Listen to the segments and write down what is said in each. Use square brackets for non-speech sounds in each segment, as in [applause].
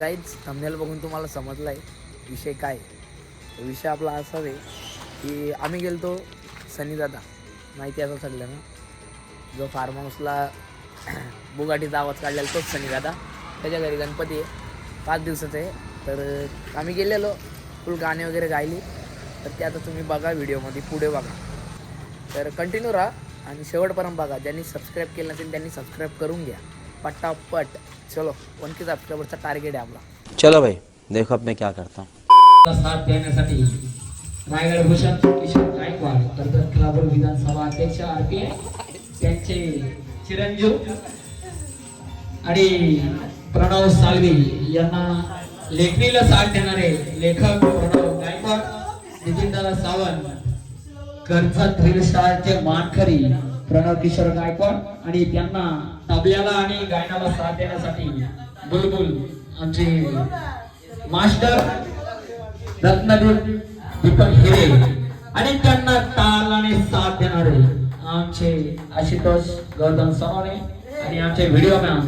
काहीच थंबनेल बघून तुम्हाला समजला आहे विषय काय? विषय आपला असा आहे की आम्ही गेलतो सनी दादा. माहिती असं सगळ्यांना? जो फार्म हाऊसला [clears throat] बुगाटीचा आवाज काढलेला तोच सनी दादा. त्याच्या घरी गणपती आहे. पाच दिवसाचं आहे. तर आम्ही गेलेलो. फुल गाणे वगैरे गायली. तर ते आता तुम्ही बघा व्हिडिओमध्ये. पुढे बघा. तर कंटिन्यू राहा आणि शेवटपर्यंत बघा. ज्यांनी सबस्क्राईब केलं नसेल त्यांनी सबस्क्राईब करून घ्या. पटापट. चलो वन के सबस्क्रायबरचा टार्गेट आहे आपला. चलो भाई देखो अब मैं क्या करता हूँ. साथ देण्यासाठी रायगड भूषण किशोर गायकवाड तर क्लाबर विधानसभा अध्यक्ष आर पी त्यांचे चिरंजीव आणि प्रणव सालवी यांना लेखणीला साथ देणारे लेखक प्रणव गायकवाड नितीनदादा सावंत कर्जत थ्रिल स्टारचे मानकरी प्रणव किशोर गायकवाड आणि त्यांना तबल्याला आणि गायनाला साथ देण्यासाठी बुलबुल आमचे मास्टर रत्नदीप दीपक हिरे आणि त्यांना ताल आणि साथ देणारे आमचे आशुतोष गौतम सोनवणे आणि आमचे व्हिडिओ मॅन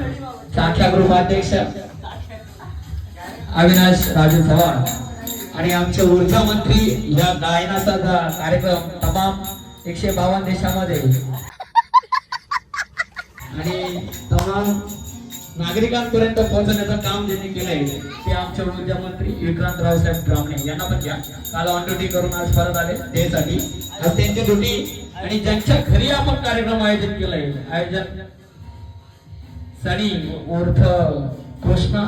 साख्या ग्रुप अध्यक्ष अविनाश राजू चव्हाण आणि आमचे ऊर्जा मंत्री या गायनाचा कार्यक्रम तमाम एकशे बावन्न देशामध्ये आणि तमाम नागरिकांपर्यंत पोहोचण्याचं काम ज्यांनी केलंय ते आमचे ऊर्जा मंत्री विक्रांत रावसाहेब ब्राह्मणे यांना पण घ्या. काल ऑन ड्युटी करून आज परत आले त्यासाठी. आज त्यांची ड्युटी आणि ज्यांच्या घरी आपण कार्यक्रम आयोजित केलाय आयोजन सनी उर्फ कृष्णा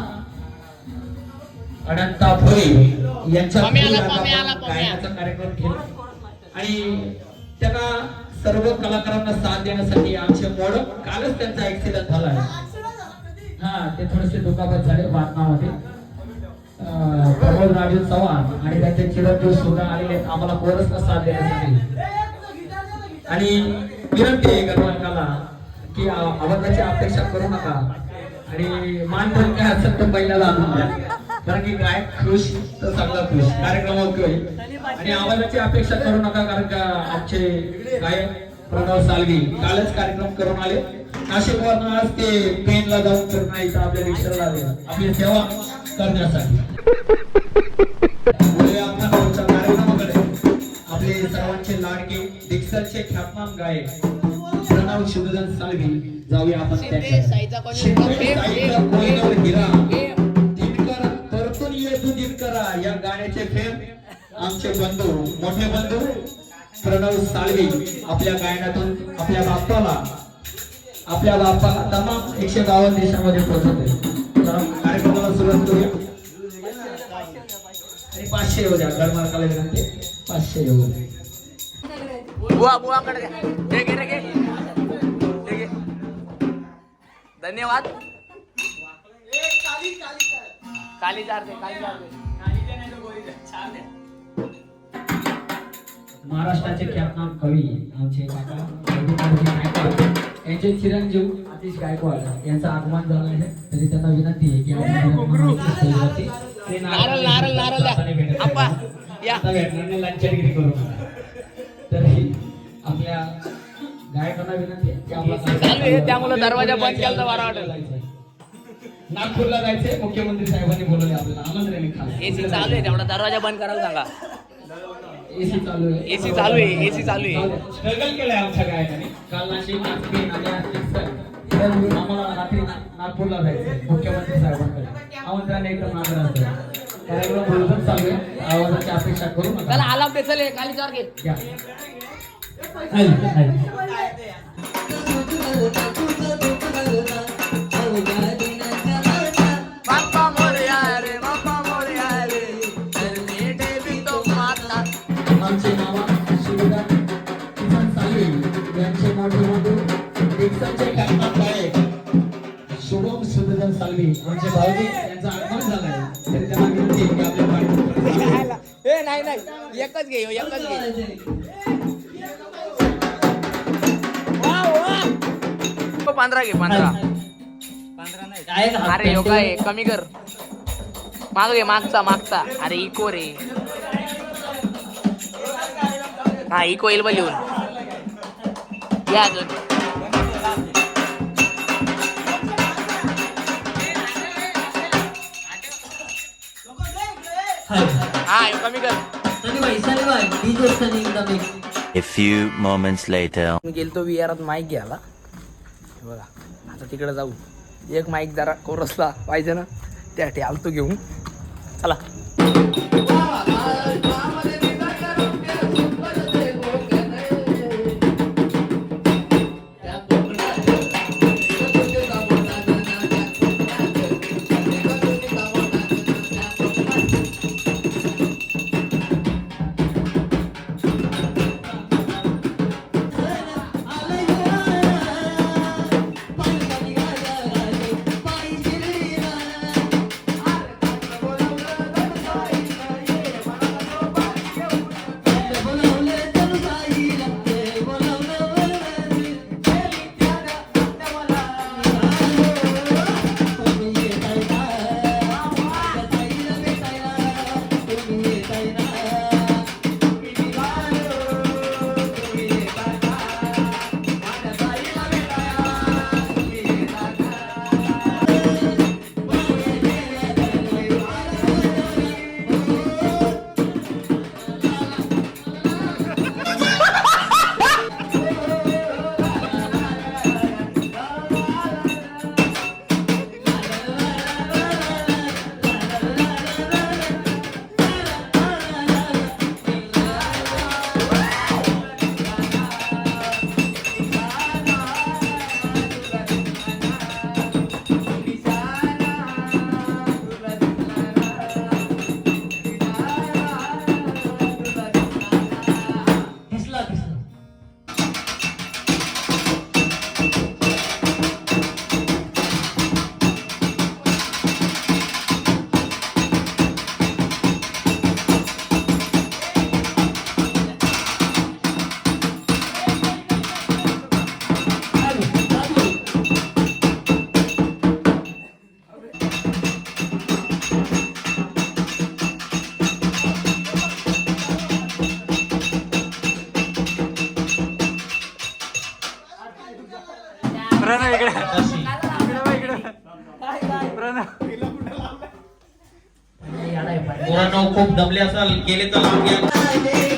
अनंता भोई यांच्या कार्यक्रम केला. आणि त्यांना सर्व कलाकारांना साथ देण्यासाठी आमचे मोडक कालच त्यांचा ऍक्सिडेंट झाला आहे. हा ते थोडेसे दुखापत झाले बातम्यामध्ये. प्रबोध राजू चव्हाण आणि त्यांचे चिरंजीव सुद्धा आलेले आहेत. आम्हाला कोरस साथ देण्यासाठी. आणि विनंती आहे गरवांकाला की आ- आवाजाची अपेक्षा करू नका. आणि मान पण काय असेल तर पहिल्याला आणून द्या. कारण की गायक खुश तर चांगला खुश. कार्यक्रम होतोय आणि आवाजाची अपेक्षा करू नका कारण का आमचे गायक प्रणव सालवी कालच कार्यक्रम करून आले. नाशिकवरून आज ते पेनला जाऊन फिरून इथं आपल्या रिक्षाला आले. आपली सेवा करण्यासाठी. कार्यक्रमाकडे. आपले सर्वांचे लाडके डिक्सलचे ख्यातनाम गायक प्रणव शिवधन सालवी. जाऊया आपण हिरा. आमचे बंधू मोठे बंधू प्रणव सालवी आपल्या गायनातून आपल्या बाप्पाला आपल्या बाप्पाला तमाम एकशे बावन्न देशामध्ये पोहोचवते कार्यक्रमाला सुरुवात करूया. आणि पाचशे येऊ द्या गडमार्काला विनंती. पाचशे येऊ. द्या बुवा बुवाकडे. धन्यवाद. काली जार दे काली जार दे महाराष्ट्राचे ख्यातनाम कवी आमचे काका यांचे चिरंजीव आतिश गायकवाड यांचं आगमन झालं आहे. तरी त्यांना विनंती आहे की भेटणार करू. तरी आपल्या गायकांना विनंती आहे की आपला चालू आहे, त्यामुळे दरवाजा बंद केला बरं वाटेल. नागपूरला जायचंय मुख्यमंत्री साहेबांनी बोलवले आपल्याला. आमंत्रण खास. चालू आहे तेवढा दरवाजा बंद करायला सांगा. एसी चालू आहे. AC चालू आहे, AC चालू आहे. स्ट्रगल केलंय आमच्या गायकाने काल नाशिक नागपूर आणि. तर आम्हाला रात्री नागपूरला जायचंय मुख्यमंत्री साहेबांकडे. आमंत्रण एकदम नागर असतं कार्यक्रम बरोबर चालू आहे. आवाजाची अपेक्षा करू नका. आलाप दे चले काली जार घे. यांचं आगमन झालंय. तरी त्यांना विनंती आहे की आपल्या पाठीवर ए नाही नाही. एकच घे एकच घे. वा, वा. पंधरा घे पंधरा अरे हो काय कमी कर. माग घे मागचा मागचा. अरे इको रे. हा इको येईल बा लिहून. या अजून हा ह्यो कमी कर ही A few moments later. मी गेलतो विहारात माईक घ्यायला. हे बघा आता तिकडे जाऊ. एक माईक जरा कोरसला पाहिजे ना त्यासाठी आलतो घेऊन. चला. पोरांनो खूप दमले असाल गेले तर लांब घ्या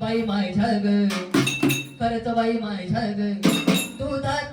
बाई माझ्या ग. करत बाई माझ्या ग. तू दात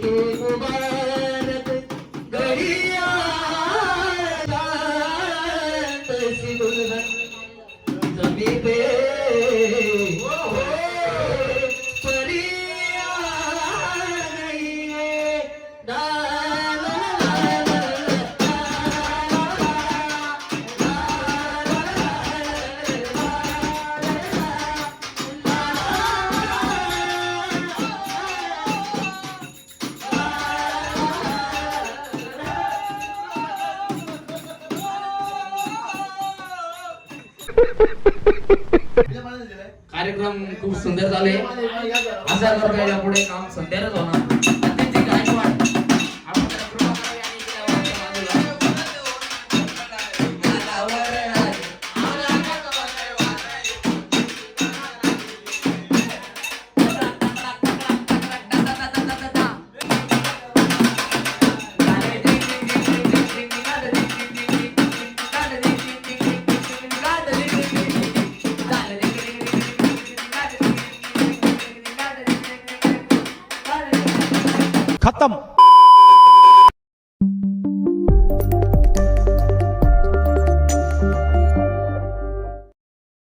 to Dubai. खूप सुंदर झाले. अशा प्रकारे पुढे काम संध्यारच होणार.